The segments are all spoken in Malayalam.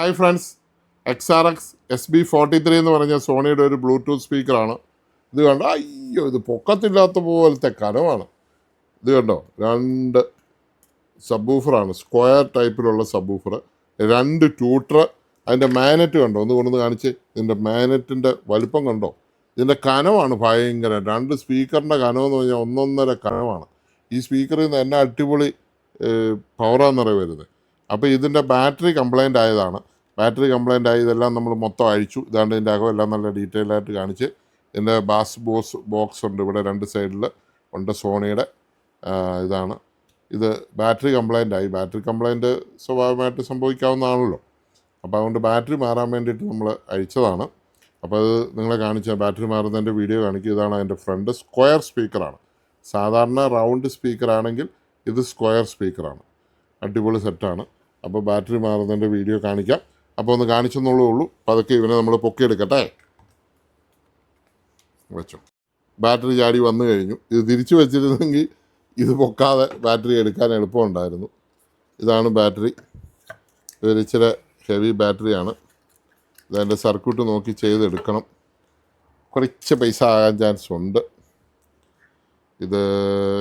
Hi friends X R X S B forty three എന്ന് പറഞ്ഞ സോണിയുടെ ഒരു ബ്ലൂടൂത്ത് സ്പീക്കറാണ് ഇത് കണ്ടോ? അയ്യോ ഇത് പൊക്കത്തില്ലാത്ത പോലത്തെ കനമാണ്. ഇത് കണ്ടോ? രണ്ട് സബ്ബൂഫറാണ് സ്ക്വയർ ടൈപ്പിലുള്ള സബ്ബൂഫർ രണ്ട് ട്യൂട്ടർ അതിന്റെ മാനറ്റ് കണ്ടോ? ഒന്ന് കൊണ്ടുവന്ന് കാണിച്ച്. ഇതിന്റെ മാനറ്റിന്റെ വലിപ്പം കണ്ടോ? ഇതിന്റെ കനമാണ് ഭയങ്കര. രണ്ട് സ്പീക്കറിന്റെ കനമെന്ന് പറഞ്ഞാൽ ഒന്നൊന്നര കനമാണ്. ഈ സ്പീക്കറിൽ നിന്ന് എന്നെ അടിപൊളി പവറാന്നറിയ വരുന്നത്. അപ്പോൾ ഇതിന്റെ ബാറ്ററി കംപ്ലൈന്റ് ആയതാണ്. ബാറ്ററി കംപ്ലൈന്റ് ആയി ഇതെല്ലാം നമ്മൾ മൊത്തം അഴിച്ചു. ഇതാണ്ട് ഇതിന്റെ അകം എല്ലാം നല്ല ഡീറ്റെയിൽ ആയിട്ട് കാണിച്ച് ഇതിന്റെ ബാസ് ബോസ് ബോക്സ് ഉണ്ട് ഇവിടെ രണ്ട് സൈഡിൽ ഉണ്ട് സോണിയുടെ ഇതാണ്. ഇത് ബാറ്ററി കംപ്ലൈന്റ് ആയി. ബാറ്ററി കംപ്ലൈന്റ് സ്വാഭാവികമായിട്ട് സംഭവിക്കാവുന്നതാണല്ലോ. അപ്പോൾ അതുകൊണ്ട് ബാറ്ററി മാറാൻ വേണ്ടിയിട്ട് നമ്മൾ അഴിച്ചതാണ്. അപ്പോൾ അത് നിങ്ങളെ കാണിച്ച ബാറ്ററി മാറുന്നതിന്റെ വീഡിയോ കാണിക്കുക. ഇതാണ് അതിന്റെ ഫ്രണ്ട് സ്ക്വയർ സ്പീക്കറാണ്. സാധാരണ റൗണ്ട് സ്പീക്കറാണെങ്കിൽ ഇത് സ്ക്വയർ സ്പീക്കറാണ്. അടിപൊളി സെറ്റാണ്. അപ്പോൾ ബാറ്ററി മാറുന്നതിന്റെ വീഡിയോ കാണിക്കാം. അപ്പോൾ ഒന്ന് കാണിച്ചെന്നുള്ളേ ഉള്ളൂ. അതൊക്കെ ഇവനെ നമ്മൾ പൊക്കിയെടുക്കട്ടെ. വെച്ചു. ബാറ്ററി ചാടി വന്നു കഴിഞ്ഞു. ഇത് തിരിച്ചു വെച്ചിരുന്നെങ്കിൽ ഇത് പൊക്കാതെ ബാറ്ററി എടുക്കാൻ എളുപ്പമുണ്ടായിരുന്നു. ഇതാണ് ബാറ്ററി. ഇതൊരു ഇച്ചിരി ഹെവി ബാറ്ററിയാണ്. ഇതതിന്റെ സർക്യൂട്ട് നോക്കി ചെയ്തെടുക്കണം. കുറച്ച് പൈസ ആകാൻ ചാൻസ് ഉണ്ട്. ഇത്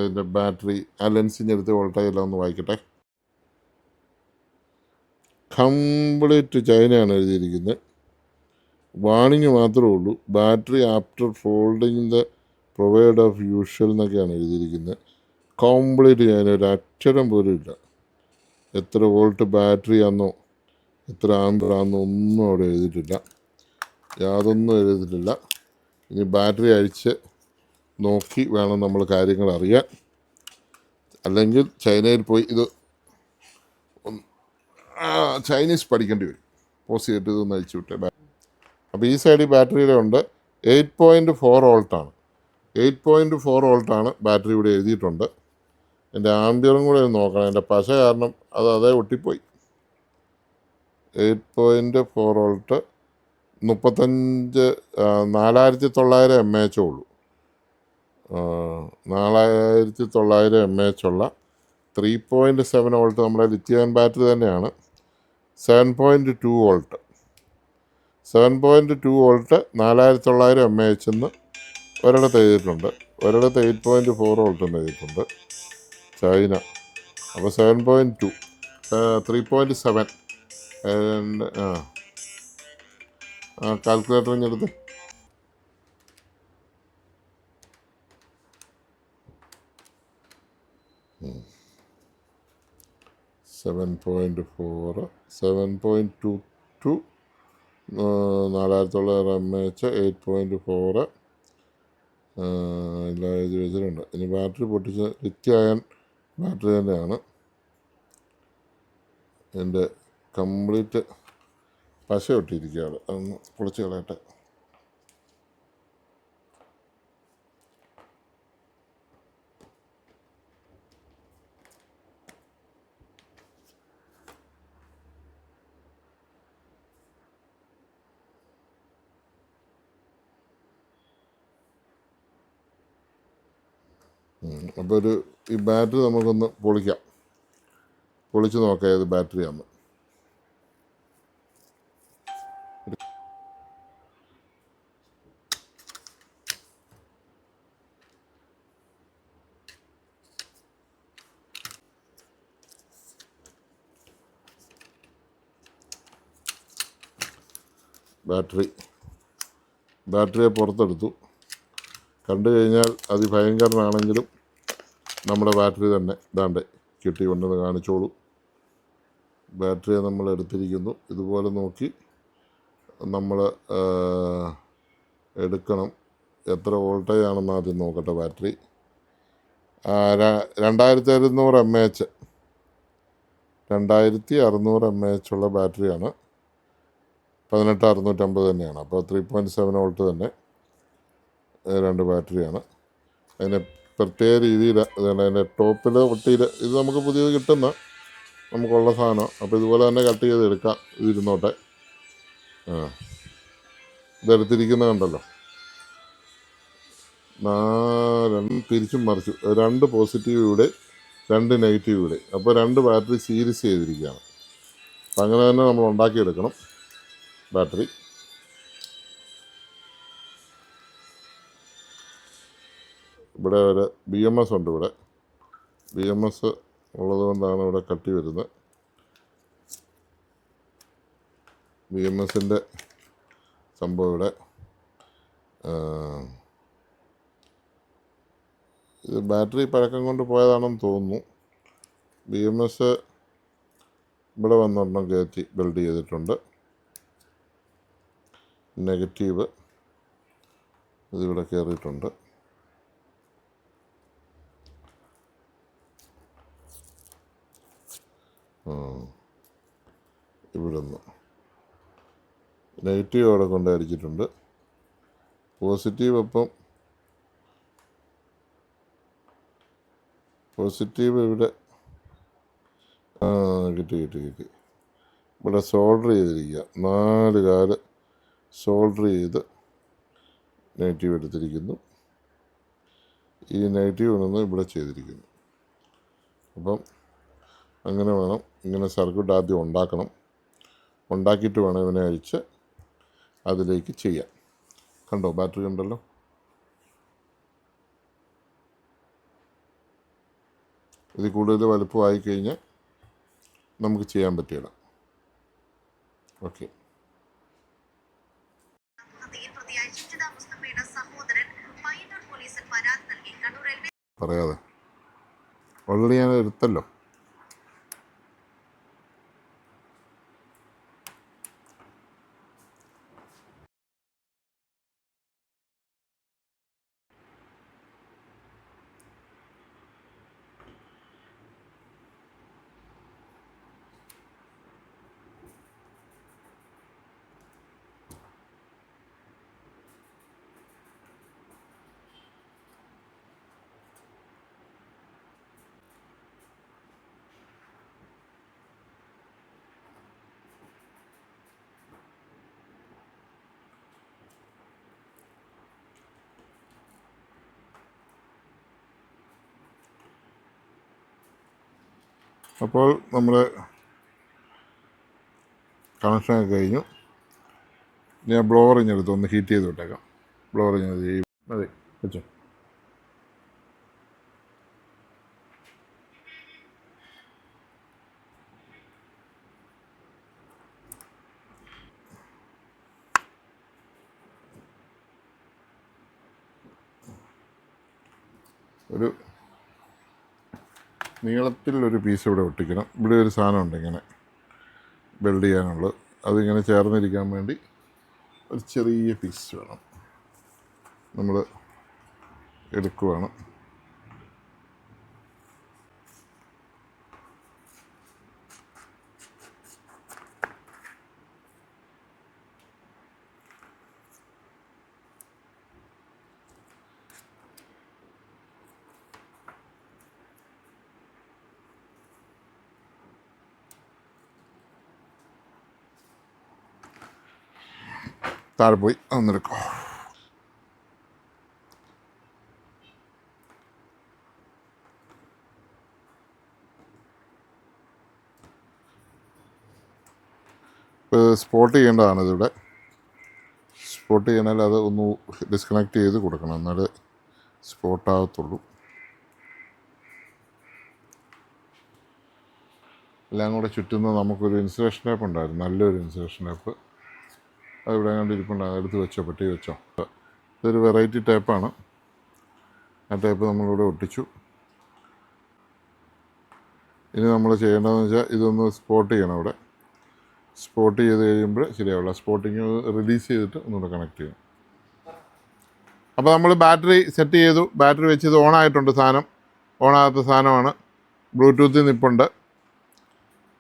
ഇതിന്റെ ബാറ്ററി ആ ലെൻസിന്റെ അടുത്ത് വോൾട്ടേജ് എല്ലാം ഒന്ന് വായിക്കട്ടെ. കംപ്ലീറ്റ് ചൈനയാണ് എഴുതിയിരിക്കുന്നത്. വാണിങ് മാത്രമേ ഉള്ളൂ. Battery after folding the provide of usual എന്നൊക്കെയാണ് എഴുതിയിരിക്കുന്നത്. കംപ്ലീറ്റ് ചൈന ഒരു അക്ഷരം പോലും ഇല്ല. എത്ര വോൾട്ട് ബാറ്ററി ആണെന്നോ എത്ര ആമ്പർ ആണെന്നോ ഒന്നും അവിടെ എഴുതിയിട്ടില്ല. യാതൊന്നും എഴുതിയിട്ടില്ല. ഇനി ബാറ്ററി അഴിച്ച് നോക്കി വേണം നമ്മൾ കാര്യങ്ങൾ അറിയാൻ. അല്ലെങ്കിൽ ചൈനയിൽ പോയി ഇത് ചൈനീസ് പഠിക്കേണ്ടി വരും. പോസ് ചെയ്തിട്ട് ഇതൊന്ന് അഴിച്ചു വിട്ടേ. അപ്പോൾ ഈ സൈഡിൽ ബാറ്ററിയുടെ ഉണ്ട്. എയ്റ്റ് പോയിന്റ് ഫോർ വോൾട്ടാണ് എയ്റ്റ് പോയിന്റ് ഫോർ വോൾട്ടാണ് ബാറ്ററി ഇവിടെ എഴുതിയിട്ടുണ്ട്. എന്റെ ആംബിയറും കൂടെ ഒന്ന് നോക്കണം. എന്റെ പശ കാരണം അത് അതേ ഒട്ടിപ്പോയി. എയ്റ്റ് പോയിന്റ് ഫോർ വോൾട്ട് മുപ്പത്തഞ്ച് നാലായിരത്തി തൊള്ളായിരം എം എച്ച് ഉള്ളൂ. നാലായിരത്തി തൊള്ളായിരം എം എച്ച് ഉള്ള ത്രീ പോയിന്റ് സെവൻ വോൾട്ട് നമ്മുടെ ലിത്യോൺ ബാറ്ററി തന്നെയാണ്. Seven point two volt seven point two volt നാലായിരത്തി തൊള്ളായിരം എം എ എച്ച് എന്ന് ഒരിടത്ത് എഴുതിയിട്ടുണ്ട്. ഒരിടത്ത് എയ്റ്റ് പോയിന്റ് ഫോർ വോൾട്ട് എന്ന് എഴുതിയിട്ടുണ്ട്. ചൈന. അപ്പോൾ seven point two three point seven ആ ആ seven point four seven point two two നാലായിരത്തി തൊള്ളായിരം M H eight point four എല്ലാം എഴുതി വെച്ചിട്ടുണ്ട്. ഇനി ബാറ്ററി പൊട്ടിച്ച് ലിറ്റിയായൻ ബാറ്ററി തന്നെയാണ്. എന്റെ കംപ്ലീറ്റ് പശ ഒട്ടിയിരിക്കുകയാണ്. അതൊന്ന് പൊളിച്ച് കളയട്ടെ. അപ്പോൾ ഒരു ഈ ബാറ്ററി നമുക്കൊന്ന് പൊളിക്കാം. പൊളിച്ച് നോക്കാം ഏത് ബാറ്ററിയാന്ന്. ബാറ്ററി. ബാറ്ററിയെ പുറത്തെടുത്തു. കണ്ടു കഴിഞ്ഞാൽ അതിഭയങ്കരനാണെങ്കിലും നമ്മുടെ ബാറ്ററി തന്നെ. ഇതാണ്ട് കിട്ടി ഉണ്ടെന്ന് കാണിച്ചോളൂ. ബാറ്ററിയെ നമ്മൾ എടുത്തിരിക്കുന്നു. ഇതുപോലെ നോക്കി നമ്മൾ എടുക്കണം. എത്ര വോൾട്ടേജ് ആണെന്ന് ആദ്യം നോക്കട്ടെ ബാറ്ററി. രണ്ടായിരത്തി അറുന്നൂറ് എം എച്ച് രണ്ടായിരത്തി അറുന്നൂറ് എം എച്ച് ഉള്ള ബാറ്ററിയാണ്. പതിനെട്ട് അറുന്നൂറ്റമ്പത് തന്നെയാണ്. അപ്പോൾ ത്രീ പോയിന്റ് സെവൻ വോൾട്ട് തന്നെ രണ്ട് ബാറ്ററിയാണ്. അതിന് പ്രത്യേക രീതിയിൽ അതാണ് അതിന്റെ ടോപ്പിൽ ഒട്ടിയിൽ ഇത് നമുക്ക് പുതിയത് കിട്ടുന്ന നമുക്കുള്ള സാധനം. അപ്പോൾ ഇതുപോലെ തന്നെ കട്ട് ചെയ്ത് എടുക്കാം. ഇതിരുന്നോട്ടെ ആ. ഇതെടുത്തിരിക്കുന്ന കണ്ടല്ലോ. നാല് തിരിച്ചും മറിച്ചു. രണ്ട് പോസിറ്റീവ് ഇവിടെ രണ്ട് നെഗറ്റീവ് ഇവിടെ. അപ്പോൾ രണ്ട് ബാറ്ററി സീരീസ് ചെയ്തിരിക്കുകയാണ്. അപ്പം അങ്ങനെ തന്നെ നമ്മൾ ഉണ്ടാക്കിയെടുക്കണം. ബാറ്ററി ഇവിടെ ഒരു ബി എം എസ് ഉണ്ട് ഇവിടെ. ബി എം എസ് ഉള്ളത് കൊണ്ടാണ് ഇവിടെ കട്ടി വരുന്നത്. ബി എം എസിന്റെ സംഭവം ഇവിടെ. ഇത് ബാറ്ററി പഴക്കം കൊണ്ട് പോയതാണെന്ന് തോന്നുന്നു. ബി എം എസ് ഇവിടെ വന്നൊരെണ്ണം കയറ്റി ബിൽഡ് ചെയ്തിട്ടുണ്ട്. നെഗറ്റീവ് ഇതിവിടെ കയറിയിട്ടുണ്ട്. ഇവിടുന്ന്. നെഗറ്റീവ് അവിടെ കൊണ്ട് അടിച്ചിട്ടുണ്ട് പോസിറ്റീവ് അപ്പം പോസിറ്റീവ് ഇവിടെ കിട്ടി കിട്ടി കിട്ടി. ഇവിടെ സോൾഡർ ചെയ്തിരിക്കുക. നാല് കാൽ സോൾഡർ ചെയ്ത് നെഗറ്റീവ് എടുത്തിരിക്കുന്നു. ഈ നെഗറ്റീവ് ഒന്ന് ഇവിടെ ചെയ്തിരിക്കുന്നു. അപ്പം അങ്ങനെ വേണം. ഇങ്ങനെ സർക്യൂട്ട് ആദ്യം ഉണ്ടാക്കണം. ഉണ്ടാക്കിയിട്ട് വേണം ഇവനെ അഴിച്ച് അതിലേക്ക് ചെയ്യാം കണ്ടോ? ബാറ്ററി ഉണ്ടല്ലോ? ഇത് കൂടുതൽ വലുപ്പമായി കഴിഞ്ഞാൽ നമുക്ക് ചെയ്യാൻ പറ്റില്ല ഓക്കെ. പറയാതെ. ഓൾറെഡി ഞാൻ എടുത്തല്ലോ. അപ്പോൾ നമ്മൾ കണക്ഷനൊക്കെ കഴിഞ്ഞു. ഞാൻ ബ്ലോവറിങ് എടുത്ത് ഒന്ന് ഹീറ്റ് ചെയ്ത് വിട്ടേക്കാം ബ്ലോവറിങ് ചെയ്യും. മതി വെച്ചോ. ഒരു നീളത്തിൽ ഒരു പീസ് ഇവിടെ ഒട്ടിക്കണം. ഇവിടെ ഒരു സാധനം ഉണ്ട് ഇങ്ങനെ വെൽഡ് ചെയ്യാനുള്ളത്. അതിങ്ങനെ ചേർന്നിരിക്കാൻ വേണ്ടി ഒരു ചെറിയ പീസ് വേണം. നമ്മൾ എടുക്കുവാണ്. താഴെ പോയി അന്നെടുക്കും സ്പോട്ട് ചെയ്യേണ്ടതാണ് ഇതിവിടെ സ്പോട്ട് ചെയ്യണമെങ്കിൽ അത് ഒന്ന് ഡിസ്കണക്ട് ചെയ്ത് കൊടുക്കണം. എന്നാലേ സ്പോട്ടാകത്തുള്ളൂ എല്ലാം കൂടെ ചുറ്റുന്ന നമുക്കൊരു ഇൻസുലേഷൻ ആപ്പ് ഉണ്ടായിരുന്നു. നല്ലൊരു ഇൻസുലേഷൻ ടേപ്പ് അത് ഇവിടെ കണ്ട് ഇരിപ്പുണ്ടാകും എടുത്ത് വെച്ചോ പെട്ടി വെച്ചോ. ഇതൊരു വെറൈറ്റി ടേപ്പാണ് ആ ടേപ്പ് നമ്മളിവിടെ ഒട്ടിച്ചു. ഇനി നമ്മൾ ചെയ്യേണ്ടതെന്ന് വെച്ചാൽ ഇതൊന്ന് സ്പോട്ട് ചെയ്യണം അവിടെ. സ്പോട്ട് ചെയ്ത് കഴിയുമ്പോൾ ശരിയാവില്ല. സ്പോട്ടിങ് റിലീസ് ചെയ്തിട്ട് ഒന്നുകൂടെ കണക്ട് ചെയ്യണം. അപ്പോൾ നമ്മൾ ബാറ്ററി സെറ്റ് ചെയ്തു. ബാറ്ററി വെച്ച് ഇത് ഓണായിട്ടുണ്ട് സാധനം. ഓണാകാത്ത സാധനമാണ്. ബ്ലൂടൂത്തിൽ നിപ്പുണ്ട്.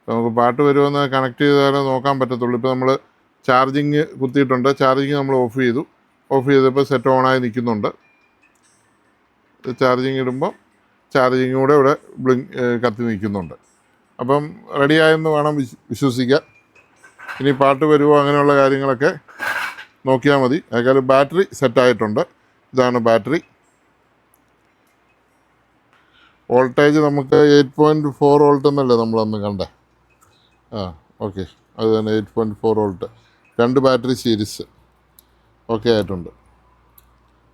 നമുക്ക് പാട്ട് വരുമെന്ന് കണക്ട് ചെയ്താലേ നോക്കാൻ പറ്റത്തുള്ളൂ. ഇപ്പോൾ നമ്മൾ ചാർജിങ് കുത്തിയിട്ടുണ്ട്. ചാർജിങ് നമ്മൾ ഓഫ് ചെയ്തു. ഓഫ് ചെയ്തപ്പോൾ സെറ്റ് ഓണായി നിൽക്കുന്നുണ്ട്. ചാർജിങ് ഇടുമ്പോൾ ചാർജിങ് കൂടെ ഇവിടെ ബ്ലിങ് കത്തി നിൽക്കുന്നുണ്ട്. അപ്പം റെഡിയായെന്ന് വേണം വിശ് വിശ്വസിക്കാൻ. ഇനി പാട്ട് വരുമോ അങ്ങനെയുള്ള കാര്യങ്ങളൊക്കെ നോക്കിയാൽ മതി. അതിൽ ബാറ്ററി സെറ്റായിട്ടുണ്ട് ഇതാണ് ബാറ്ററി. വോൾട്ടേജ് നമുക്ക് എയ്റ്റ് പോയിന്റ് ഫോർ വോൾട്ട് എന്നല്ലേ നമ്മളന്ന് കണ്ടേ? ആ ഓക്കെ. അത് തന്നെ എയ്റ്റ് പോയിന്റ് ഫോർ വോൾട്ട്. രണ്ട് ബാറ്ററി സീരീസ് ഓക്കെ ആയിട്ടുണ്ട്.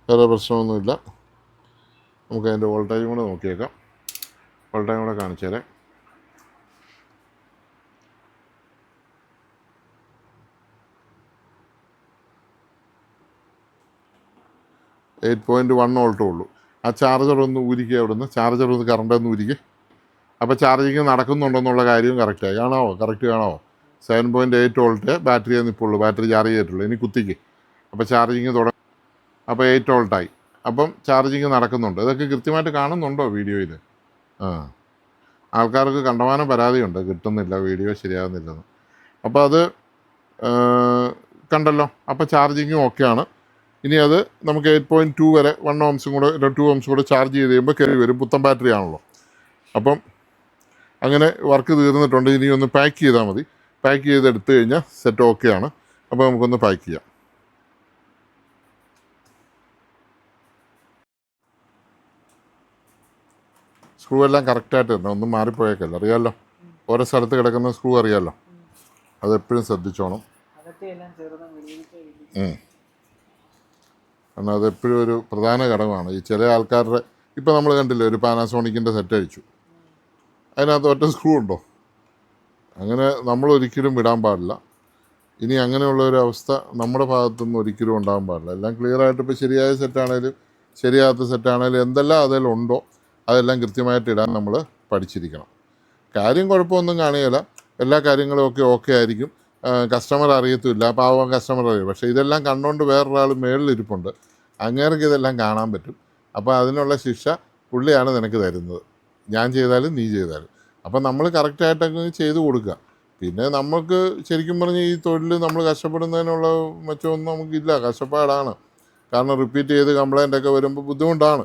വേറെ പ്രശ്നമൊന്നുമില്ല. നമുക്ക് അതിന്റെ വോൾട്ടേജും കൂടെ നോക്കിയേക്കാം. വോൾട്ടേജും കൂടെ കാണിച്ചു തരാം. എയ്റ്റ് പോയിന്റ് വൺ വോൾട്ടേ ഉള്ളൂ. ആ ചാർജർ ഒന്ന് ഊരിക്കുക അവിടുന്ന്. ചാർജർ ഒന്ന് കറണ്ട് ഒന്ന് ഊരിക്കുക അപ്പോൾ ചാർജിങ് നടക്കുന്നുണ്ടെന്നുള്ള കാര്യവും കറക്റ്റായി കാണാവോ? Correct കാണാവോ? Seven point eight volt battery നിൽപ്പുള്ളൂ battery charge ചെയ്തിട്ടുള്ളൂ. ഇനി കുത്തിക്ക്. അപ്പോൾ ചാർജിങ് തുടങ്ങും അപ്പോൾ എയ്റ്റ് വോൾട്ടായി അപ്പം ചാർജിങ് നടക്കുന്നുണ്ട്. ഇതൊക്കെ കൃത്യമായിട്ട് കാണുന്നുണ്ടോ വീഡിയോയിൽ? ആ. ആൾക്കാർക്ക് കണ്ടമാനം പരാതിയുണ്ട്. കിട്ടുന്നില്ല വീഡിയോ ശരിയാകുന്നില്ലെന്ന് അപ്പോൾ അത് കണ്ടല്ലോ. അപ്പോൾ ചാർജിങ്ങും ഓക്കെയാണ്. ഇനി അത് നമുക്ക് എയ്റ്റ് പോയിന്റ് ടു വരെ വൺ ഓംസും കൂടെ ടു ഓംസും കൂടെ ചാർജ് ചെയ്ത് കഴിയുമ്പോൾ കയറി വരും. പുത്തൻ ബാറ്ററി ആണല്ലോ. അപ്പം അങ്ങനെ വർക്ക് തീർന്നിട്ടുണ്ട്. ഇനി ഒന്ന് പാക്ക് ചെയ്താൽ മതി. പാക്ക് ചെയ്ത് എടുത്തു കഴിഞ്ഞാൽ സെറ്റ് ഓക്കെ ആണ്. അപ്പോൾ നമുക്കൊന്ന് പാക്ക് ചെയ്യാം. സ്ക്രൂ എല്ലാം കറക്റ്റായിട്ട് തന്നെ ഒന്നും മാറിപ്പോയേക്കല്ല. അറിയാമല്ലോ ഓരോ സ്ഥലത്ത് കിടക്കുന്ന സ്ക്രൂ അറിയാമല്ലോ അതെപ്പോഴും ശ്രദ്ധിച്ചോണം. കാരണം അതെപ്പോഴും ഒരു പ്രധാന ഘടകമാണ്. ഈ ചില ആൾക്കാരുടെ ഇപ്പം നമ്മൾ കണ്ടില്ലേ ഒരു പാനാസോണിക്കിന്റെ സെറ്റ് അടിച്ചു. അതിനകത്ത് ഒറ്റ സ്ക്രൂ ഉണ്ടോ? അങ്ങനെ നമ്മൾ ഒരിക്കലും വിടാൻ പാടില്ല. ഇനി അങ്ങനെയുള്ള ഒരു അവസ്ഥ നമ്മുടെ ഭാഗത്തുനിന്ന് ഒരിക്കലും ഉണ്ടാകാൻ പാടില്ല. എല്ലാം ക്ലിയർ ആയിട്ട് ഇപ്പോൾ ശരിയായ സെറ്റാണേലും ശരിയാകാത്ത സെറ്റാണേലും എന്തെല്ലാം അതിലുണ്ടോ അതെല്ലാം കൃത്യമായിട്ട് ഇടാൻ നമ്മൾ പഠിച്ചിരിക്കണം. കാര്യം കുഴപ്പമൊന്നും കാണുകയില്ല എല്ലാ കാര്യങ്ങളും ഒക്കെ ഓക്കെ ആയിരിക്കും. കസ്റ്റമർ അറിയത്തുമില്ല. പാവം കസ്റ്റമർ അറിയും. പക്ഷേ ഇതെല്ലാം കണ്ടുകൊണ്ട് വേറൊരാൾ മേളിലിരിപ്പുണ്ട്. അങ്ങേർക്ക് ഇതെല്ലാം കാണാൻ പറ്റും. അപ്പോൾ അതിനുള്ള ശിക്ഷ പുള്ളിയാണ് നിനക്ക് തരുന്നത്. ഞാൻ ചെയ്താലും നീ ചെയ്താലും. അപ്പം നമ്മൾ കറക്റ്റായിട്ടൊക്കെ ചെയ്തു കൊടുക്കുക പിന്നെ നമുക്ക് ശരിക്കും പറഞ്ഞ് ഈ തൊഴിൽ നമ്മൾ കഷ്ടപ്പെടുന്നതിനുള്ള മെച്ചമൊന്നും നമുക്കില്ല. കഷ്ടപ്പാടാണ്. കാരണം റിപ്പീറ്റ് ചെയ്ത് കംപ്ലൈന്റ് ഒക്കെ വരുമ്പോൾ ബുദ്ധിമുട്ടാണ്.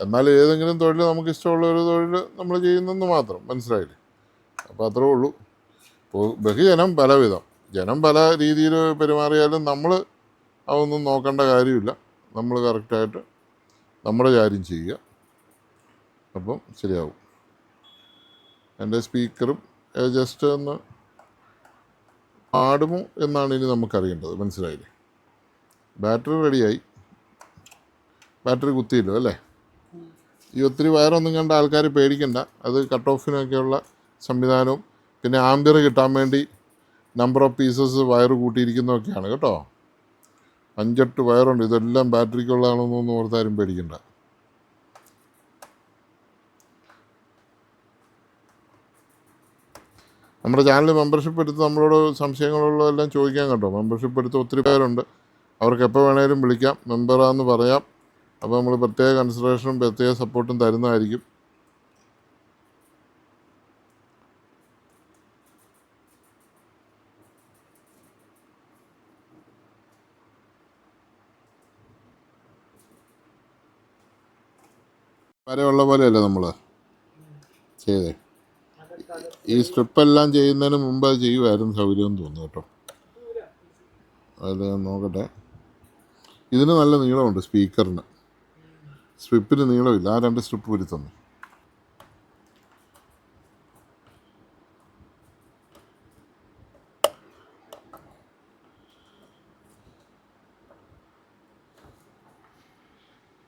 എന്നാൽ ഏതെങ്കിലും തൊഴിൽ നമുക്ക് ഇഷ്ടമുള്ള ഒരു തൊഴിൽ നമ്മൾ ചെയ്യുന്നെന്ന് മാത്രം. മനസ്സിലായില്ലേ? അപ്പോൾ അത്രേ ഉള്ളൂ. ഇപ്പോൾ ബഹുജനം പലവിധം. ജനം പല രീതിയിൽ പെരുമാറിയാലും നമ്മൾ അതൊന്നും നോക്കേണ്ട കാര്യമില്ല. നമ്മൾ കറക്റ്റായിട്ട് നമ്മുടെ കാര്യം ചെയ്യുക. അപ്പം ശരിയാവും. എന്റെ സ്പീക്കറും ജസ്റ്റ് ഒന്ന് പാടുമോ എന്നാണ് ഇനി നമുക്കറിയേണ്ടത്. മനസ്സിലായില്ലേ? ബാറ്ററി റെഡിയായി. ബാറ്ററി കുത്തിയില്ലോ അല്ലേ? ഈ ഒത്തിരി വയറൊന്നും കണ്ട ആൾക്കാർ പേടിക്കണ്ട. അത് കട്ട് ഓഫിനൊക്കെയുള്ള സംവിധാനവും പിന്നെ ആംബിയർ കിട്ടാൻ വേണ്ടി നമ്പർ ഓഫ് പീസസ് വയർ കൂട്ടിയിരിക്കുന്നതൊക്കെയാണ് കേട്ടോ. അഞ്ചെട്ട് വയറുണ്ട്. ഇതെല്ലാം ബാറ്ററിക്കുള്ളതാണെന്നൊന്നും ഓർത്താരും പേടിക്കണ്ട. നമ്മുടെ ചാനൽ മെമ്പർഷിപ്പ് എടുത്ത് നമ്മളോട് സംശയങ്ങളുള്ളതെല്ലാം ചോദിക്കാൻ കേട്ടോ. മെമ്പർഷിപ്പ് എടുത്ത് ഒത്തിരി പേരുണ്ട്. അവർക്ക് എപ്പോൾ വേണേലും വിളിക്കാം. മെമ്പറാന്ന് പറയാം. അപ്പോൾ നമ്മൾ പ്രത്യേക കൺസിഡറേഷനും പ്രത്യേക സപ്പോർട്ടും തരുന്നതായിരിക്കും. വരെയുള്ള പോലെയല്ലേ നമ്മൾ ചെയ്തേ. ഈ സ്ട്രിപ്പെല്ലാം ചെയ്യുന്നതിന് മുമ്പ് അത് ചെയ്യുമായിരുന്നു സൗകര്യം തോന്നുന്നു കേട്ടോ. അതിൽ നോക്കട്ടെ. ഇതിന് നല്ല നീളമുണ്ട് സ്പീക്കറിന്. സ്ട്രിപ്പിന് നീളമില്ല. ആ രണ്ട് സ്ട്രിപ്പ് വരുത്തുന്നു തന്നെ.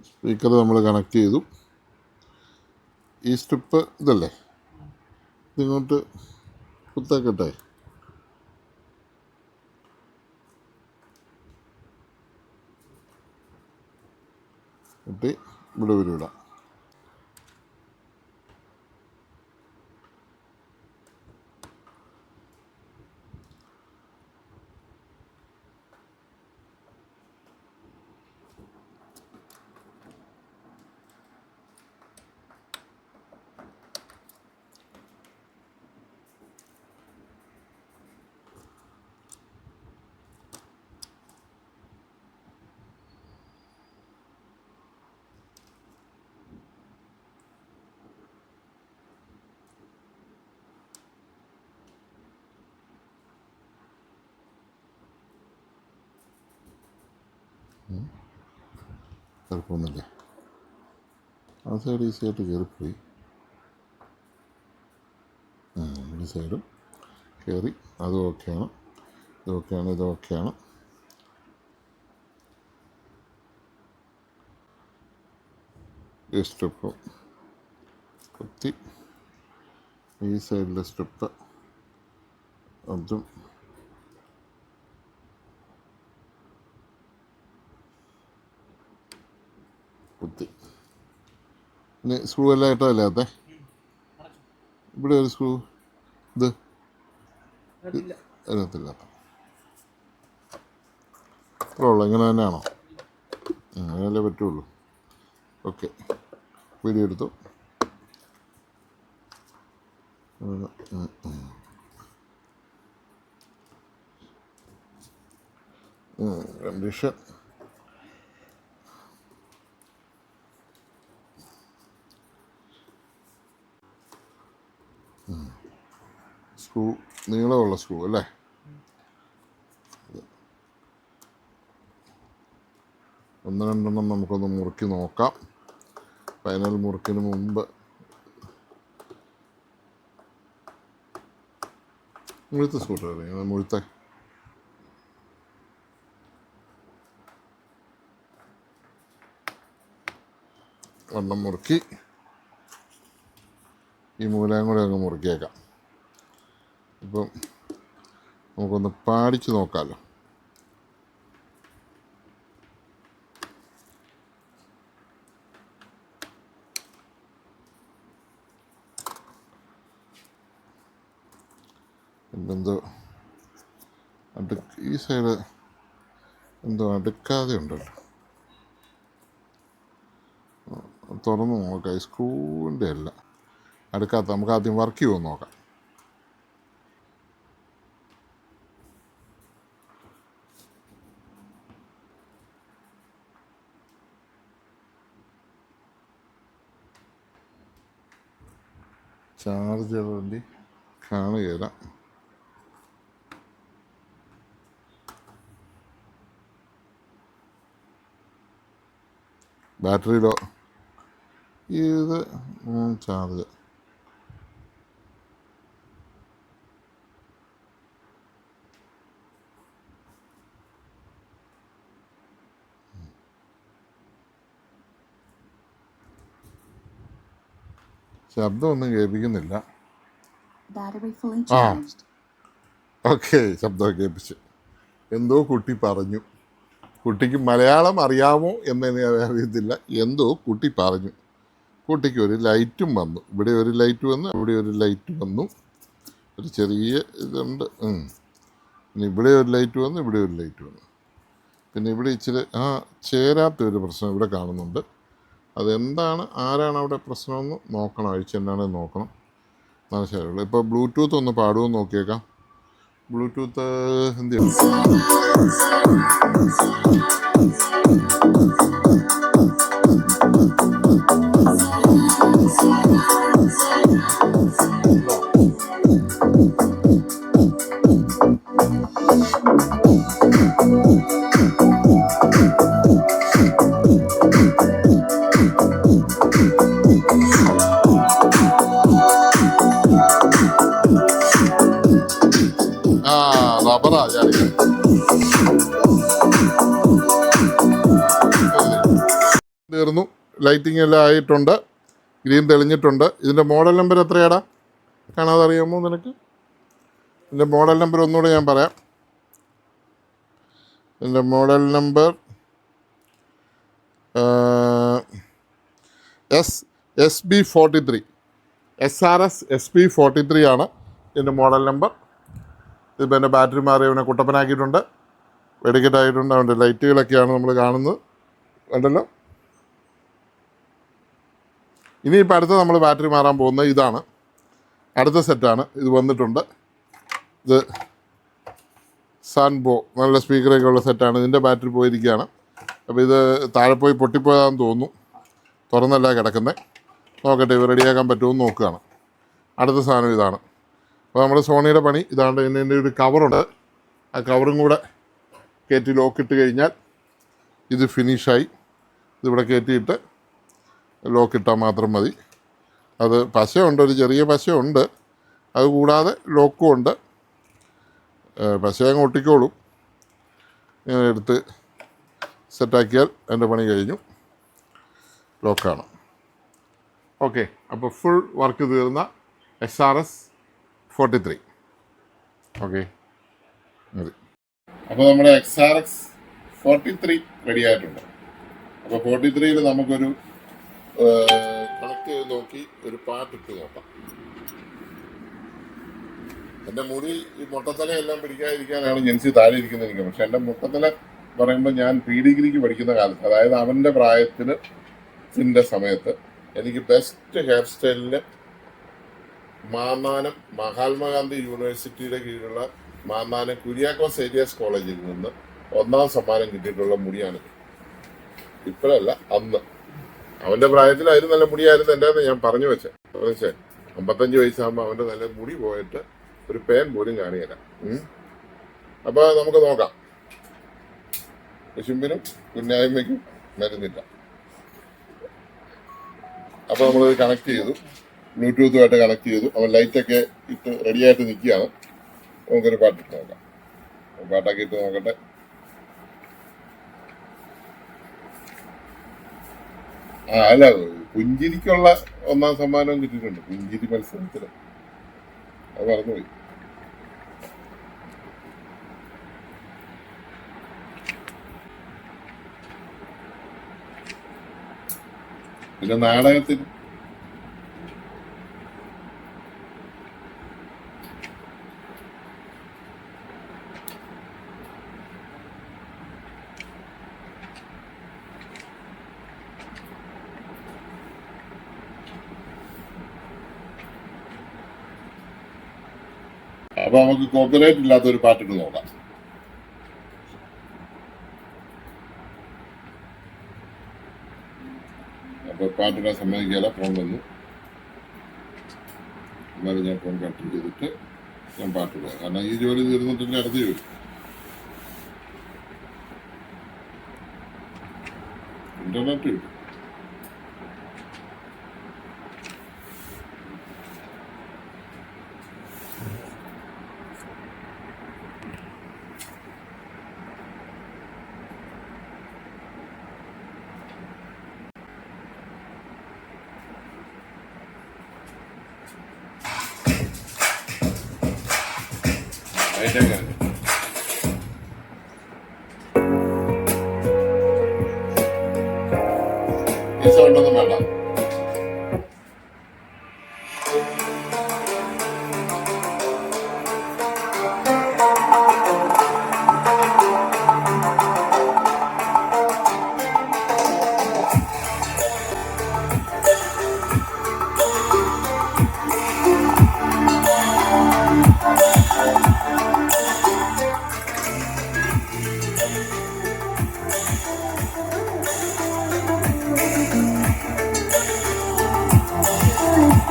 സ്പീക്കർ നമ്മൾ കണക്ട് ചെയ്തു. ഈ സ്ട്രിപ്പ് ഇതല്ലേ? ഇതിങ്ങോട്ട് കുത്തേക്കട്ടെ. കുട്ടി ഇവിടെ ഇടാം കുഴപ്പമൊന്നുമില്ല ആ സൈഡ് ഈസി ആയിട്ട് കയറിപ്പോയി ഈ സൈഡും കയറി അതും ഓക്കെയാണ്. ഇത് ഓക്കെയാണ് ഇത് ഓക്കെയാണ്. ഈ സ്ട്രിപ്പ് കുത്തി. ഈ സൈഡിലെ സ്റ്റെപ്പ് അതും കുത്തി. പിന്നെ സ്ക്രൂ എല്ലാം ഇട്ടതല്ലേ ഇവിടെ ഒരു സ്ക്രൂ ഇത്. അതിനകത്തില്ല. അത്രേ ഇങ്ങനെ തന്നെയാണോ? അങ്ങനെയല്ലേ പറ്റുള്ളൂ. ഓക്കെ വീഡിയോ എടുത്തു. കണ്ടീഷൻ സ്ക്രൂ നീളമുള്ള സ്ക്രൂ അല്ലേ? ഒന്ന് രണ്ടെണ്ണം നമുക്കൊന്ന് മുറുക്കി നോക്കാം. ഫൈനൽ മുറുക്കിന് മുമ്പ് മുഴുത്ത സ്കൂട്ടർ മുഴുത്ത വണ്ണം മുറുക്കി. ഈ മൂലയും കൂടെ അങ്ങ് മുറുക്കിയേക്കാം. ഇപ്പം നമുക്കൊന്ന് പാടിച്ച് നോക്കാമല്ലോ എന്തോ അടു ഈ സൈഡ് എന്തോ അടുക്കാതെ ഉണ്ടല്ലോ തുറന്ന് നോക്കാം. ഈ സ്ക്രൂവിന്റെ അല്ല. അടുക്കാത്ത നമുക്ക് ആദ്യം വർക്ക് ചെയ്യുമോ നോക്കാം. ചാർജറിന്റെ കാണുകയില്ല ബാറ്ററിയിലോ? ഇത് ചാർജ്. ശബ്ദമൊന്നും കേൾപ്പിക്കുന്നില്ല. ആ. ഓക്കെ ശബ്ദം കേൾപ്പിച്ച്. എന്തോ കുട്ടി പറഞ്ഞു. കുട്ടിക്ക് മലയാളം അറിയാമോ എന്ന് അറിയത്തില്ല. എന്തോ കുട്ടി പറഞ്ഞു. കുട്ടിക്ക് ഒരു ലൈറ്റും വന്നു. ഇവിടെ ഒരു ലൈറ്റ് വന്നു അവിടെ ഒരു ലൈറ്റ് വന്നു. ഒരു ചെറിയ ഇതുണ്ട്. പിന്നെ ഇവിടെ ഒരു ലൈറ്റ് വന്നു ഇവിടെ ഒരു ലൈറ്റ് വന്നു. പിന്നെ ഇവിടെ ഇച്ചിരി ആ ചേരാത്ത ഒരു പ്രശ്നം ഇവിടെ കാണുന്നുണ്ട്. അതെന്താണ് ആരാണ് അവിടെ പ്രശ്നമെന്ന് നോക്കണം അഴിച്ച് എന്താണെന്ന് നോക്കണം. മനസ്സിലായുള്ളൂ ഇപ്പോൾ ബ്ലൂടൂത്ത് ഒന്ന് പാടുമോ എന്ന് നോക്കിയേക്കാം. ബ്ലൂടൂത്ത് എന്ത് ചെയ്യണം ലൈറ്റിംഗ് എല്ലാം ആയിട്ടുണ്ട്. ഗ്രീൻ തെളിഞ്ഞിട്ടുണ്ട്. ഇതിന്റെ മോഡൽ നമ്പർ എത്രയാടാ? കാണാതെ അറിയാമോ നിനക്ക്? ഇതിന്റെ മോഡൽ നമ്പർ ഒന്നുകൂടെ ഞാൻ പറയാം. ഇതിന്റെ model number S S B forty three S R S S B forty three ആണ് ഇതിന്റെ മോഡൽ നമ്പർ ഇതിപ്പോൾ എന്റെ ബാറ്ററി മാറി അവനെ കുട്ടപ്പനാക്കിയിട്ടുണ്ട്. വെടിക്കെട്ടായിട്ടുണ്ട് അവന്റെ ലൈറ്റുകളൊക്കെയാണ് നമ്മൾ കാണുന്നത്. കണ്ടല്ലോ? ഇനിയിപ്പോൾ അടുത്ത നമ്മൾ ബാറ്ററി മാറാൻ പോകുന്ന ഇതാണ്. അടുത്ത സെറ്റാണ് ഇത് വന്നിട്ടുണ്ട്. ഇത് സാൻബോ നല്ല സ്പീക്കറൊക്കെ ഉള്ള സെറ്റാണ് ഇതിന്റെ ബാറ്ററി പോയിരിക്കുകയാണ്. അപ്പോൾ ഇത് താഴെ പോയി പൊട്ടിപ്പോയതാണെന്ന് തോന്നുന്നു. തുറന്നല്ല കിടക്കുന്നത് നോക്കട്ടെ ഇവ റെഡിയാക്കാൻ പറ്റുമെന്ന് നോക്കുകയാണ്. അടുത്ത സാധനം ഇതാണ്. അപ്പോൾ നമ്മുടെ സോണിയുടെ പണി. ഇതാണ്ട് ഇതിന്റെ ഒരു കവറുണ്ട് ആ കവറും കൂടെ കയറ്റി ലോക്കിട്ട് കഴിഞ്ഞാൽ ഇത് ഫിനിഷായി ഇതിവിടെ കയറ്റിയിട്ട് ലോക്കിട്ടാൽ മാത്രം മതി. അത് പശയുണ്ട് ഒരു ചെറിയ പശയുണ്ട്. അത് കൂടാതെ ലോക്കും ഉണ്ട്. പശ അങ്ങ് ഒട്ടിക്കോളും. ഇങ്ങനെ എടുത്ത് സെറ്റാക്കിയാൽ എന്റെ പണി കഴിഞ്ഞു. ലോക്കാണ്. ഓക്കെ അപ്പോൾ ഫുൾ വർക്ക് തീർന്ന S R S forty three okay മതി. അപ്പോൾ നമ്മുടെ X R X forty three ready ആയിട്ടുണ്ട്. അപ്പോൾ ഫോർട്ടി ത്രീയിൽ നമുക്കൊരു കണക്ട് ചെയ്ത് നോക്കി ഒരു പാട്ടിട്ട് നോക്കാം. എന്റെ മുടി ഈ മുട്ടത്തല എല്ലാം പിടിക്കാതിരിക്കാനാണ് ജെൻസി താഴെ ഇരിക്കുന്നത് എനിക്ക്. പക്ഷെ എന്റെ മുട്ടത്തല പറയുമ്പോൾ ഞാൻ പ്രീ ഡിഗ്രിക്ക് പഠിക്കുന്ന കാലത്ത് അതായത് അവന്റെ പ്രായത്തിന് ത്തിന്റെ സമയത്ത് എനിക്ക് ബെസ്റ്റ് ഹെയർ സ്റ്റൈലിന് മാന്നാനം മഹാത്മാഗാന്ധി യൂണിവേഴ്സിറ്റിയുടെ കീഴിലുള്ള മാന്നാനം കുര്യാക്കോസ് ഏരിയാസ് കോളേജിൽ നിന്ന് ഒന്നാം സമ്മാനം കിട്ടിയിട്ടുള്ള മുടിയാണ്. ഇപ്പോഴല്ല അന്ന്. അവന്റെ പ്രായത്തിൽ അതിന് നല്ല മുടിയായിരുന്നു എന്റെ ഞാൻ പറഞ്ഞു വെച്ചേ. വെച്ചേ അമ്പത്തഞ്ച് അവന്റെ നല്ല മുടി പോയിട്ട് ഒരു പേൻ പോലും കാണിയില്ല. അപ്പൊ നമുക്ക് നോക്കാം. വിശുമ്പിനും കുന്നായ്മയ്ക്കും മരുന്നില്ല. അപ്പൊ നമ്മളത് കണക്ട് ചെയ്തു. ബ്ലൂടൂത്തുമായിട്ട് കണക്ട് ചെയ്തു. അവൻ ലൈറ്റൊക്കെ ഇട്ട് റെഡിയായിട്ട് നിൽക്കുകയാണ്. നമുക്കൊരു പാട്ടിട്ട് നോക്കാം. പാട്ടൊക്കെ ഇട്ട് നോക്കട്ടെ. അല്ല പുഞ്ചിരിക്കുള്ള ഒന്നാം സമ്മാനം കിട്ടിയിട്ടുണ്ട്. പുഞ്ചിരി മത്സരത്തിൽ അത് മറന്നുപോയി. പിന്നെ നാടകത്തിന് അപ്പൊ നമുക്ക് കോപ്പറേറ്റ് ഇല്ലാത്ത ഒരു പാട്ടിട്ട് നോക്കാം. അപ്പൊ പാട്ടിനെ സമ്മതിക്കാല ഫോൺ വന്നു. എന്നാലും ഞാൻ ഫോൺ കട്ട് ചെയ്തിട്ട് ഞാൻ പാട്ട് പോകാം കാരണം ഈ ജോലി തീർന്നിട്ടില്ല അടുത്ത് ജോലി. ഇന്റർനെറ്റ് കിട്ടും 굉장히 잘합니다. 인사 얼마나 말라.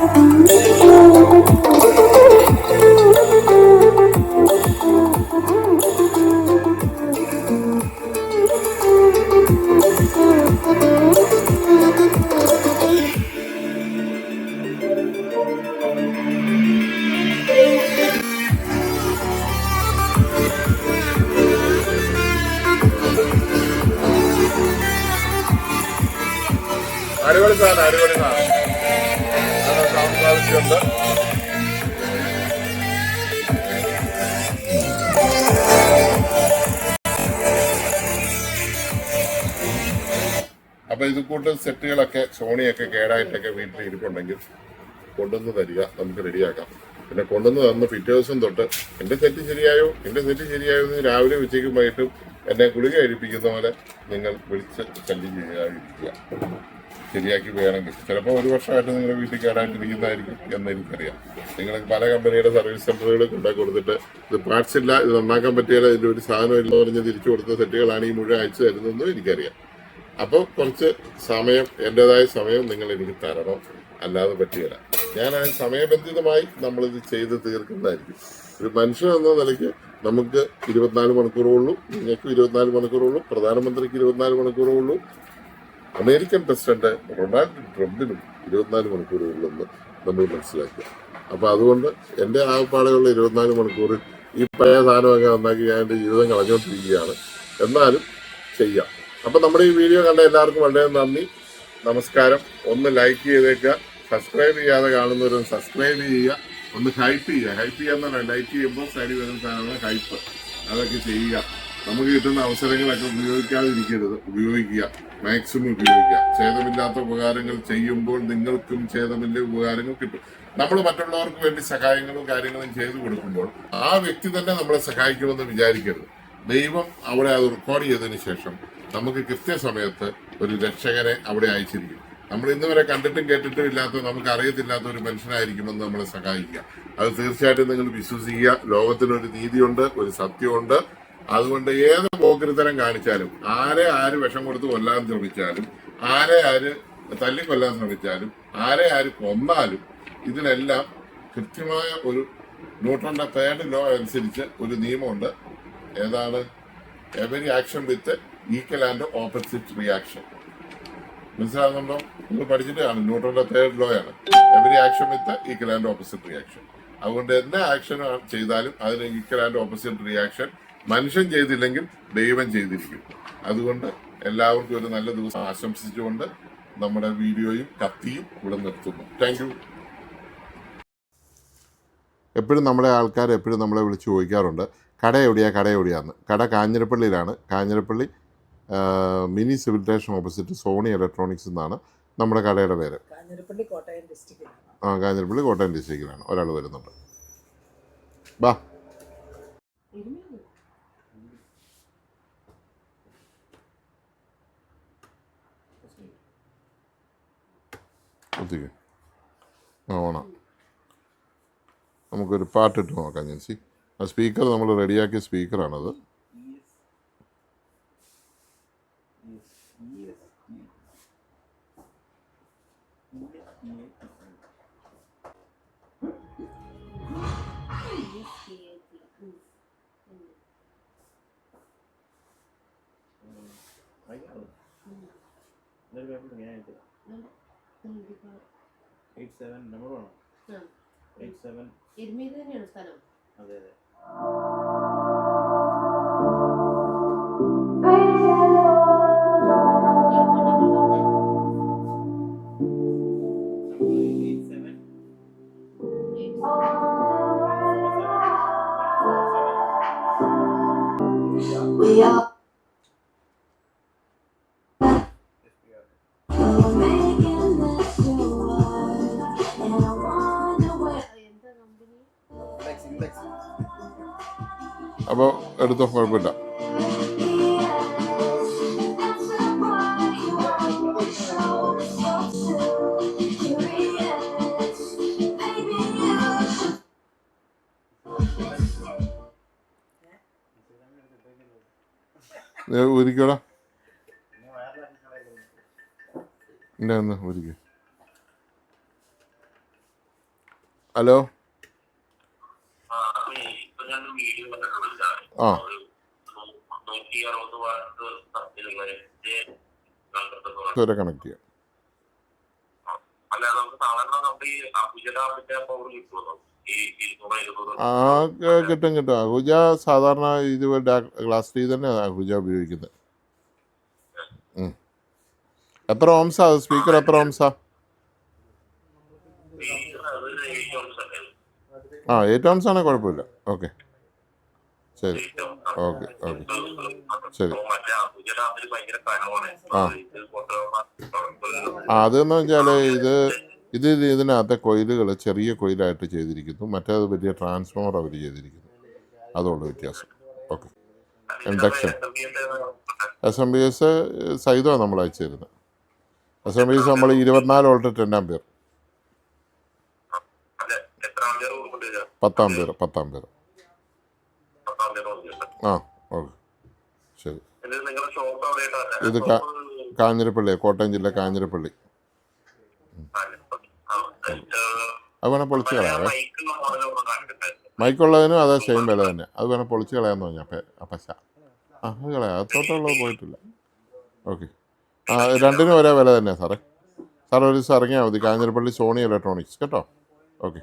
വേണ്ട അടിപൊളി സോണിയൊക്കെ കേടായിട്ടൊക്കെ വീട്ടിൽ ഇരിപ്പുണ്ടെങ്കിൽ കൊണ്ടുവന്ന് തരിക നമുക്ക് റെഡിയാക്കാം. പിന്നെ കൊണ്ടുവന്ന് തന്ന് പിറ്റേ ദിവസം തൊട്ട് എന്റെ സെറ്റ് ശരിയായോ? എന്റെ സെറ്റ് ശരിയായോ? എന്ന് രാവിലെ ഉച്ചയ്ക്കും വൈകിട്ടും എന്നെ ഗുളിക കഴിപ്പിക്കുന്ന പോലെ നിങ്ങൾ വിളിച്ച് ശല്യം ചെയ്യാതിരിക്കുക. ശരിയാക്കി വേണമെങ്കിൽ. ചിലപ്പോൾ ഒരു വർഷമായിട്ട് നിങ്ങളുടെ വീട്ടിൽ കേടായിട്ടിരിക്കുന്നതായിരിക്കും എന്ന് എനിക്കറിയാം. നിങ്ങൾ പല കമ്പനിയുടെ സർവീസ് സെന്ററുകളിൽ കൊണ്ടുപോയി കൊടുത്തിട്ട് ഇത് പാർട്സ് ഇല്ല ഇത് നന്നാക്കാൻ പറ്റിയാൽ ഇതിന്റെ ഒരു സാധനം ഇല്ലെന്ന് പറഞ്ഞ് തിരിച്ചു കൊടുത്ത സെറ്റുകളാണ് ഈ മുഴുവൻ അയച്ചു തരുന്നതെന്നും എനിക്കറിയാം. അപ്പോൾ കുറച്ച് സമയം എന്റെതായ സമയം നിങ്ങൾ എനിക്ക് തരണം. അല്ലാതെ പറ്റുകയില്ല ഞാൻ ആ സമയബന്ധിതമായി ഇത് ചെയ്ത് തീർക്കുന്നതായിരിക്കും. ഒരു മനുഷ്യൻ എന്ന നിലയ്ക്ക് നമുക്ക് ഇരുപത്തിനാല് മണിക്കൂറുള്ളൂ നിങ്ങൾക്ക് ഇരുപത്തിനാല് മണിക്കൂറുള്ളൂ പ്രധാനമന്ത്രിക്ക് ഇരുപത്തിനാല് മണിക്കൂറുള്ളൂ അമേരിക്കൻ പ്രസിഡന്റ് റൊണാൾഡ് ട്രംപിനും ഇരുപത്തിനാല് മണിക്കൂറേ ഉള്ളെന്ന് നമ്മൾ മനസ്സിലാക്കുക. അപ്പോൾ അതുകൊണ്ട് എന്റെ ആകപ്പാടെയുള്ള ഇരുപത്തിനാല് മണിക്കൂറിൽ ഈ പഴയ സാധനമൊക്കെ നന്നാക്കി ഞാൻ എന്റെ ജീവിതം കളഞ്ഞുകൊണ്ടിരിക്കുകയാണ്. എന്നാലും ചെയ്യാം. അപ്പം നമ്മുടെ ഈ വീഡിയോ കണ്ട എല്ലാവർക്കും വളരെ നന്ദി. നമസ്കാരം. ഒന്ന് ലൈക്ക് ചെയ്തേക്കുക. സബ്സ്ക്രൈബ് ചെയ്യാതെ കാണുന്നവരൊന്ന് സബ്സ്ക്രൈബ് ചെയ്യുക. ഒന്ന് ഹൈപ്പ് ചെയ്യുക. ഹൈപ്പ് ചെയ്യാന്ന് ലൈക്ക് ചെയ്യുമ്പോൾ സൈഡിൽ വരുന്ന സാധനമാണ് ഹൈപ്പ് അതൊക്കെ ചെയ്യുക. നമുക്ക് കിട്ടുന്ന അവസരങ്ങളൊക്കെ ഉപയോഗിക്കാതിരിക്കരുത്. ഉപയോഗിക്കുക. മാക്സിമം ഉപയോഗിക്കുക. ഛേദമില്ലാത്ത ഉപകാരങ്ങൾ ചെയ്യുമ്പോൾ നിങ്ങൾക്കും ഛേദമില്ല ഉപകാരങ്ങൾ കിട്ടും. നമ്മൾ മറ്റുള്ളവർക്ക് വേണ്ടി സഹായങ്ങളും കാര്യങ്ങളും ചെയ്തു കൊടുക്കുമ്പോൾ ആ വ്യക്തി തന്നെ നമ്മളെ സഹായിക്കുമെന്ന് വിചാരിക്കരുത്. ദൈവം അവിടെ അത് റെക്കോർഡ് ചെയ്തതിന് ശേഷം നമുക്ക് കൃത്യസമയത്ത് ഒരു രക്ഷകനെ അവിടെ അയച്ചിരിക്കും. നമ്മൾ ഇന്ന് വരെ കണ്ടിട്ടും കേട്ടിട്ടും ഇല്ലാത്ത നമുക്ക് അറിയത്തില്ലാത്ത ഒരു മനുഷ്യനായിരിക്കുമെന്ന് നമ്മളെ സഹായിക്കുക. അത് തീർച്ചയായിട്ടും നിങ്ങൾ വിശ്വസിക്കുക. ലോകത്തിനൊരു നീതിയുണ്ട് ഒരു സത്യമുണ്ട്. അതുകൊണ്ട് ഏത് പോക്കരുത്തരം കാണിച്ചാലും ആരെ ആര് വിഷം കൊടുത്ത് കൊല്ലാൻ ശ്രമിച്ചാലും ആരെ ആര് തല്ലിക്കൊല്ലാൻ ശ്രമിച്ചാലും ആരെ ആര് കൊന്നാലും ഇതിനെല്ലാം കൃത്യമായ ഒരു ന്യൂട്ടന്റെ തേർഡ് ലോ അനുസരിച്ച് ഒരു നിയമമുണ്ട്. ഏതാണ്? Every action with equal and opposite reaction മനസ്സിലാകുന്നുണ്ടോ നിങ്ങൾ പഠിച്ചിട്ട് കാണും തേർഡ് ലോ ആണ്. Every action with equal and opposite reaction അതുകൊണ്ട് എന്ത് ആക്ഷൻ ചെയ്താലും അതിന് ഈക്വൽ ആൻഡ് ഓപ്പോസിറ്റ് റിയാക്ഷൻ മനുഷ്യൻ ചെയ്തില്ലെങ്കിൽ ദൈവം ചെയ്തിരിക്കും. അതുകൊണ്ട് എല്ലാവർക്കും ഒരു നല്ല ദിവസം ആശംസിച്ചുകൊണ്ട് നമ്മുടെ വീഡിയോയും കത്തിയും ഇവിടെ നിർത്തുന്നു. താങ്ക് എപ്പോഴും നമ്മളെ ആൾക്കാർ എപ്പോഴും നമ്മളെ വിളിച്ച് ചോദിക്കാറുണ്ട്. കട എവിടെയാണ് കട എവിടെയാന്ന്? കട കാഞ്ഞിരപ്പള്ളിയിലാണ്. Kanjirappally mini civil station opposite Sony Electronics എന്നാണ് നമ്മുടെ കടയുടെ പേര്. ആ കാഞ്ഞിരപ്പള്ളി കോട്ടയം ഡിസ്ട്രിക്റ്റിലാണ്. ഒരാൾ വരുന്നുണ്ട്. ബാ. ഒത്തിരി. ആ ഓണം. നമുക്കൊരു പാട്ടിട്ട് നോക്കാം ജൻസി. ആ സ്പീക്കർ നമ്മൾ റെഡിയാക്കിയ സ്പീക്കറാണത്. സെവൻ നമ്പർ വേണം എയ്റ്റ് സെവൻ എരുമേലി തന്നെയാണ് സ്ഥലം അതെ അതെ ഇൻഡെക്സ് അപ്പോൾ എടുത്തോ കുഴപ്പമില്ല. നീ ഊരിക്കോടാ. ഒന്ന് ഊരിക്ക. ഹലോ? ആ. വരെ കണക്ട് ചെയ്യാം. അല്ല നമുക്ക് സാധാരണ നമ്മുടെ ഈ അഭിജനാമിന്റെ പവർ ഇരുന്നൂറ് ആ കിട്ടും കിട്ടും. അഹുജ സാധാരണ ഇത് ഗ്ലാസ് ടീ തന്നെ അഹുജ ഉപയോഗിക്കുന്നത്. എത്ര ഓംസാ സ്പീക്കർ എത്ര ഓംസാ? ആ എയ്റ്റ് ഓംസ് ആണെങ്കിൽ കുഴപ്പമില്ല. ഓക്കെ. ശരി. Okay okay. ശരി. ആ. അതെന്ന് വെച്ചാൽ ഇത് ഇത് ഇത് ഇതിനകത്തെ കൊയിലുകൾ ചെറിയ കൊയിലായിട്ട് ചെയ്തിരിക്കുന്നു. മറ്റേത് വലിയ ട്രാൻസ്ഫോമർ അവർ ചെയ്തിരിക്കുന്നു. അതുള്ള വ്യത്യാസം. Okay. Induction S M B S സൈതമാണ് നമ്മൾ അയച്ചു തരുന്നത് എസ് എം ബി എസ് നമ്മൾ ഇരുപത്തിനാല് വോൾട്ട് ടെൻ ആംപിയർ. പത്താം പേർ പത്താം പേർ ആ ഓക്കെ. ശരി. ഇത് കാഞ്ഞിരപ്പള്ളി കോട്ടയം ജില്ല കാഞ്ഞിരപ്പള്ളി. അത് വേണേൽ പൊളിച്ച് കളയാവേ. മൈക്കുള്ള മൈക്കുള്ളതിനും അതേ സെയിം വില തന്നെ. അത് വേണേൽ പൊളിച്ച് കളയാന്ന് പറഞ്ഞാൽ പേ പശ ആ അത് കളയാം. അത്തോട്ടുള്ളത് പോയിട്ടില്ല. ഓക്കെ. ആ രണ്ടിനും ഒരേ വില തന്നെയാണ് സാറേ. സാർ ഒരു ദിവസം ഇറങ്ങിയാൽ മതി. കാഞ്ഞിരപ്പള്ളി സോണി ഇലക്ട്രോണിക്സ് കേട്ടോ? ഓക്കെ.